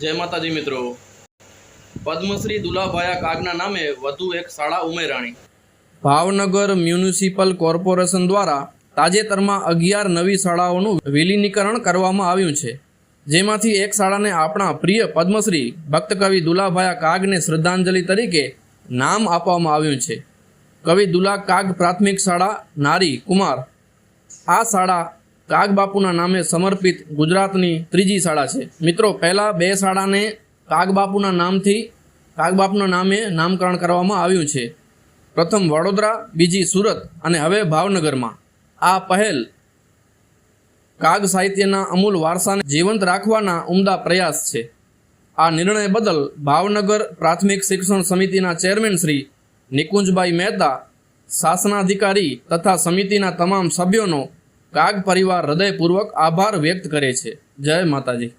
જય માતાજી મિત્રો. પદ્મશ્રી દુલાભાયા કાગના નામે વધુ એક શાળા ઉમેરાણી. ભાવનગર મ્યુનિસિપલ કોર્પોરેશન દ્વારા તાજેતરમાં અગિયાર નવી શાળાઓનું વિલીનીકરણ કરવામાં આવ્યું છે. જેમાંથી એક શાળાને આપણા પ્રિય પદ્મશ્રી ભક્ત કવિ દુલાભાયા કાગને શ્રદ્ધાંજલિ તરીકે નામ આપવામાં આવ્યું છે. કવિ દુલા કાગ પ્રાથમિક શાળા નારી કુમાર. આ શાળા કાગ બાપુના નામે સમર્પિત ગુજરાતની ત્રીજી શાળા છે. મિત્રો, પહેલાં બે શાળાને કાગ બાપુના નામથી, કાગ બાપુના નામે નામકરણ કરવામાં આવ્યું છે. પ્રથમ વડોદરા, બીજી સુરત અને હવે ભાવનગરમાં. આ પહેલ કાગ સાહિત્યના અમૂલ વારસાને જીવંત રાખવાના ઉમદા પ્રયાસ છે. આ નિર્ણય બદલ ભાવનગર પ્રાથમિક શિક્ષણ સમિતિના ચેરમેન શ્રી નિકુંજભાઈ મહેતા, શાસનાધિકારી તથા સમિતિના તમામ સભ્યોનો કાગ પરિવાર હૃદયપૂર્વક આભાર વ્યક્ત કરે છે. જય માતાજી.